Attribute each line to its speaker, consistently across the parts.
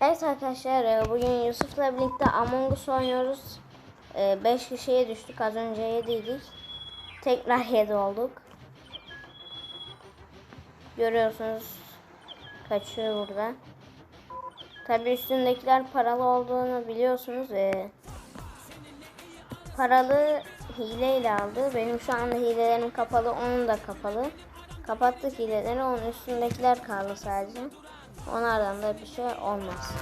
Speaker 1: Evet arkadaşlar e, bugün Yusuf'la birlikte Among Us oynuyoruz. 5 kişiye düştük az önce 7'ydik. Tekrar 7 olduk. Görüyorsunuz kaçıyor burada. Tabi üstündekiler paralı olduğunu biliyorsunuz. E, paralı hileyle aldı. Benim şu anda hilelerim kapalı onun da kapalı. Kapattık hileleri onun üstündekiler kaldı sadece. Onlardan da bir şey olmaz.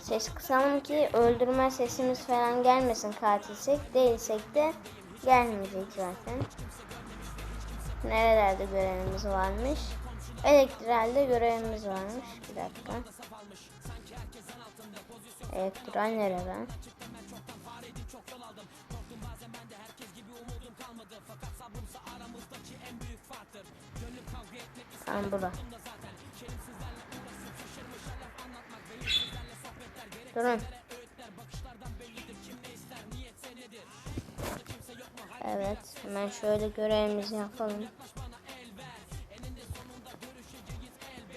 Speaker 1: Ses kısalım ki öldürme sesimiz falan gelmesin katilsek. Değilsek de gelmeyecek zaten. Nerelerde görevimiz varmış? Elektralde görevimiz varmış. Bir dakika. Elektral nerede? Tamam bura. Durun. Evet, hemen şöyle görevimizi yapalım.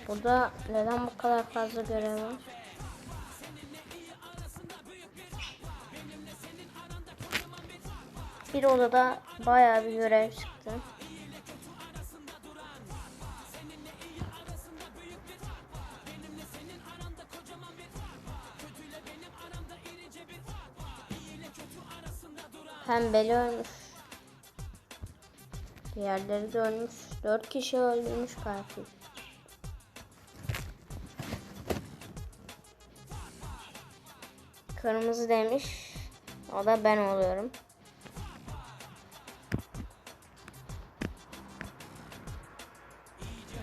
Speaker 1: Burada neden bu kadar fazla görev var? Bir odada bayağı bir görev çıktı. Pembeli ölmüş. Diğerleri de ölmüş. Dört kişi öldürmüş katil. Kırmızı demiş. O da ben oluyorum.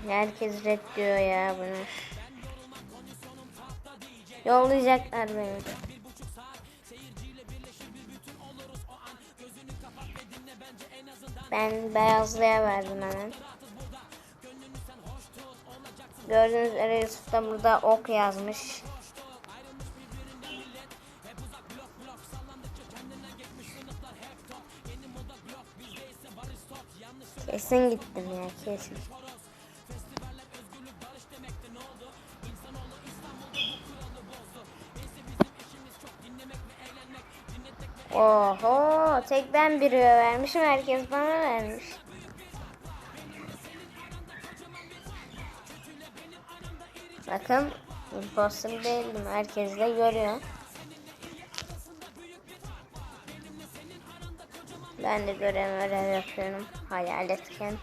Speaker 1: Herkes red diyor ya bunu. Yollayacaklar beni. Ben beyazlıya verdim hemen. Gördüğünüz üzere Yusuf da burada ok yazmış. Kesin gittim ya kesin. Oho tek ben bir rüya vermişim herkes bana vermiş. Bakın imposter değildim herkes de görüyor. Ben de görev görev yapıyorum hayaletken.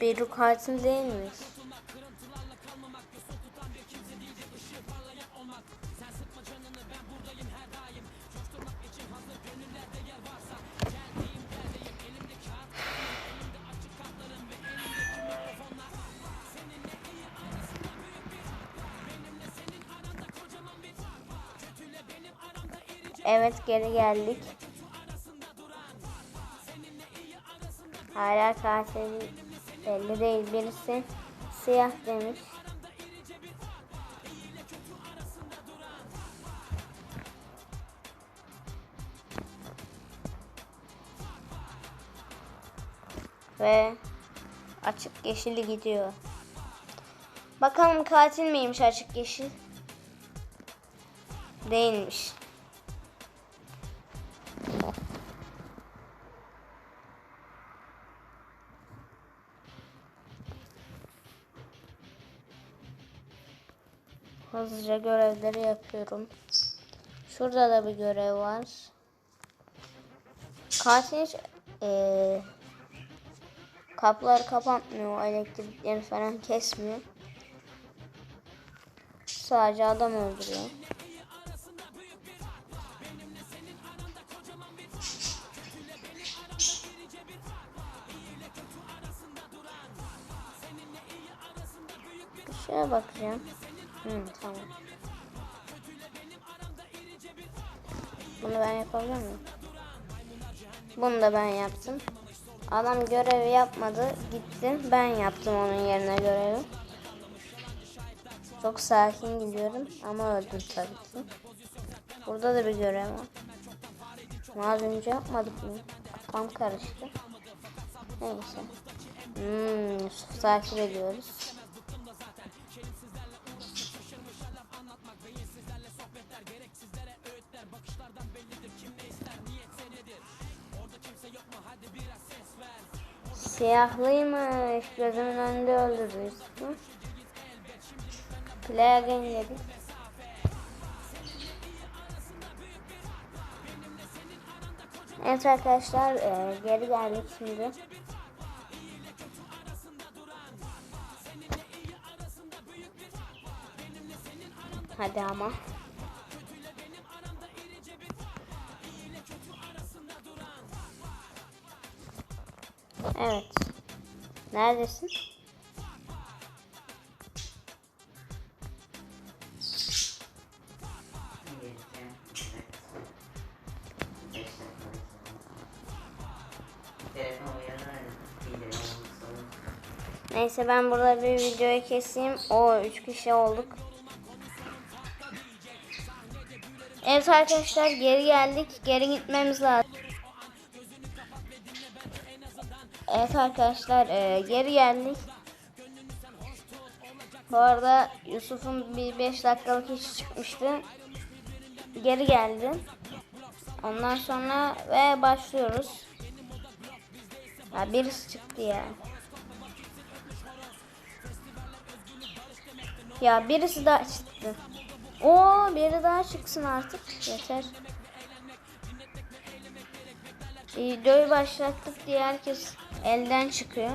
Speaker 1: Bir katil değilmiş. Evet geri geldik. Hala katil belli değil birisi siyah demiş. Ve açık yeşili gidiyor. Bakalım katil miymiş açık yeşil? Değilmiş. Hızlıca görevleri yapıyorum. Şurada da bir görev var. Katil hiç ee, kapıları kapatmıyor. Elektrikleri falan kesmiyor. Sadece adam öldürüyor. Şeye bakacağım. Tamam. Bunu ben yapabilir miyim? Bunu da ben yaptım. Adam görevi yapmadı. Gitti. Ben yaptım onun yerine görevi. Çok sakin gidiyorum ama öldüm tabii ki. Burada da bir görev var. Ama Az önce yapmadık mı? Kafam karıştı. Neyse. Hmm, Yusuf takip ediyoruz. Siyahlıymış. Gözümün önünde öldürdü Yusuf'u. Play again dedik. Evet arkadaşlar e, geri geldik şimdi. Hadi ama. Evet. Neredesin? Neyse ben burada bir videoyu keseyim. O üç kişi olduk. Evet arkadaşlar geri geldik. Geri gitmemiz lazım. Evet arkadaşlar e, geri geldik. Bu arada Yusuf'un bir 5 dakikalık işi çıkmıştı. Geri geldi. Ondan sonra ve başlıyoruz. Ya birisi çıktı ya. Ya birisi daha çıktı. Oo biri daha çıksın artık. Yeter. Videoyu başlattık diye herkes elden çıkıyor.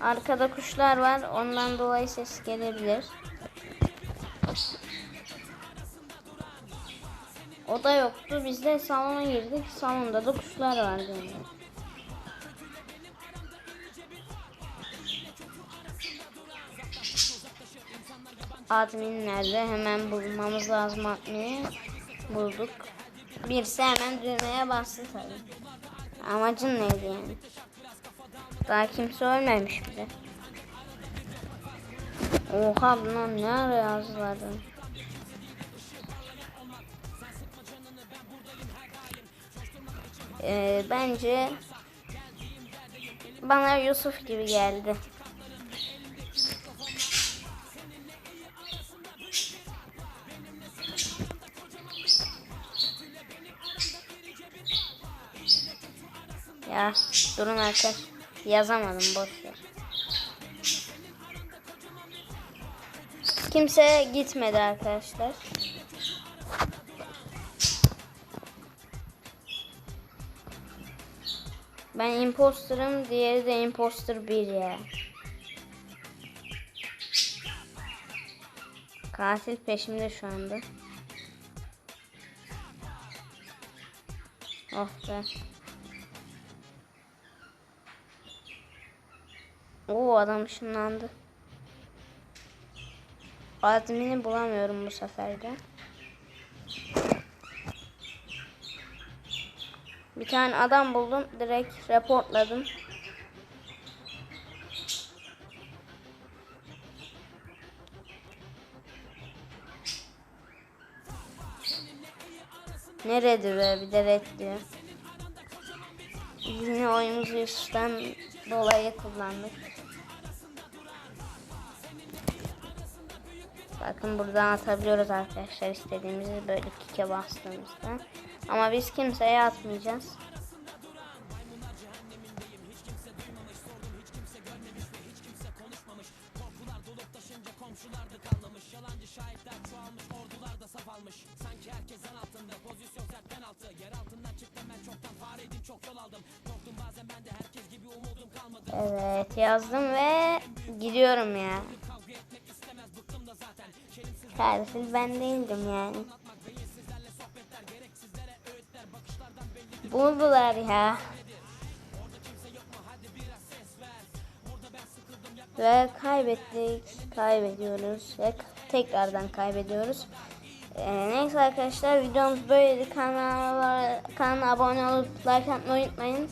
Speaker 1: Arkada kuşlar var. Ondan dolayı ses gelebilir. O da yoktu. Biz de salona girdik. Salonda da kuşlar vardı. Yani. Admin nerede? Hemen bulmamız lazım admini. Bulduk. Birisi hemen düğmeye bastı tabii. Amacın neydi yani? Daha kimse ölmemiş bile. Oha bunlar ne ara? Ee, bence bana Yusuf gibi geldi. Ya durun arkadaş. Yazamadım boş ver. Kimse gitmedi arkadaşlar. Ben imposterım, diğeri de imposter 1 ya. Katil peşimde şu anda. Oh be. Oo adam ışınlandı. Admini bulamıyorum bu sefer de. Bir tane adam buldum. Direkt reportladım. Nerede be bir de red diyor. Yine oyumuzu Yusuf'tan dolayı kullandık. Bakın buradan atabiliyoruz arkadaşlar istediğimizi böyle kike bastığımızda. Ama biz kimseye atmayacağız. Evet yazdım ve gidiyorum ya. Katil ben değildim yani. Buldular ya. Ve kaybettik. Kaybediyoruz. Ve tekrardan kaybediyoruz. Ee, neyse arkadaşlar videomuz böyleydi. Kanala, kanala abone olup like atmayı unutmayın.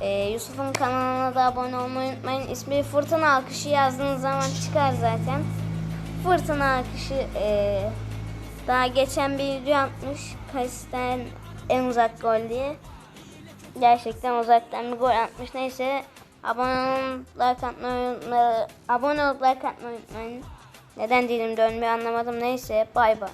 Speaker 1: Ee, Yusuf'un kanalına da abone olmayı unutmayın. İsmi Fırtına Akışı yazdığınız zaman çıkar zaten. Fırtına Akışı ee, daha geçen bir video atmış. Kasten en uzak gol diye. Gerçekten uzaktan bir gol atmış. Neyse abone olun, like atmayı unutmayın. Abone olup like atmayı. Neden dilim dönmüyor anlamadım. Neyse bay bay.